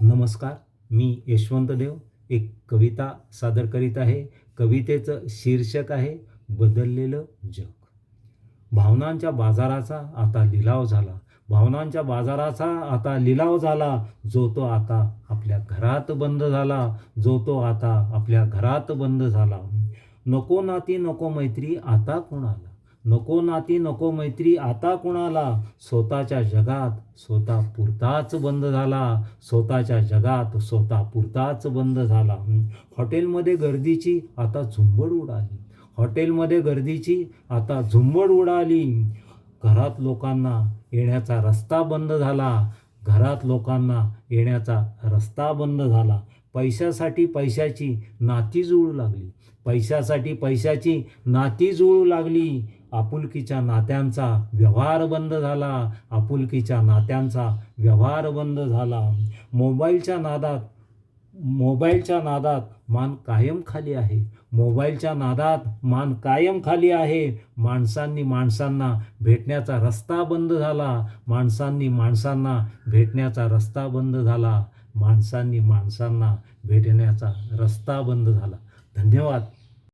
नमस्कार मी यशवंत देव एक कविता सादर करीत आहे. कवितेचं शीर्षक आहे बदललेलं जग. भावनांच्या बाजाराचा आता लिलाव झाला. भावनांच्या बाजाराचा आता लिलाव झाला. जो तो आता आपल्या घरात बंद झाला. जो तो आता आपल्या घरात बंद झाला. नको नाती नको मैत्री आता कोणाला? नको नाती नको मैत्री आता कोणाला? स्वतःच्या जगात स्वतः पुरताच बंद झाला. स्वतःच्या जगात स्वतः पुरताच बंद झाला. हॉटेलमध्ये गर्दीची आता झुंबड उडाली. हॉटेलमध्ये गर्दीची आता झुंबड उडाली. घरात लोकांना येण्याचा रस्ता बंद झाला. घरात लोकांना येण्याचा रस्ता बंद झाला. पैशासाठी पैशाची नाती जुळू लागली. पैशासाठी पैशाची नाती जुळू लागली. आपुलकीच्या नात्यांचा व्यवहार बंद झाला. आपुलकीच्या नात्यांचा व्यवहार बंद झाला. मोबाईलच्या नादात मोबाईलच्या नादात मान कायम खाली आहे. मोबाईलच्या नादात मान कायम खाली आहे. माणसांनी माणसांना भेटण्याचा रस्ता बंद झाला. माणसांनी माणसांना भेटण्याचा रस्ता बंद झाला. माणसांनी माणसांना भेटण्याचा रस्ता बंद झाला. धन्यवाद.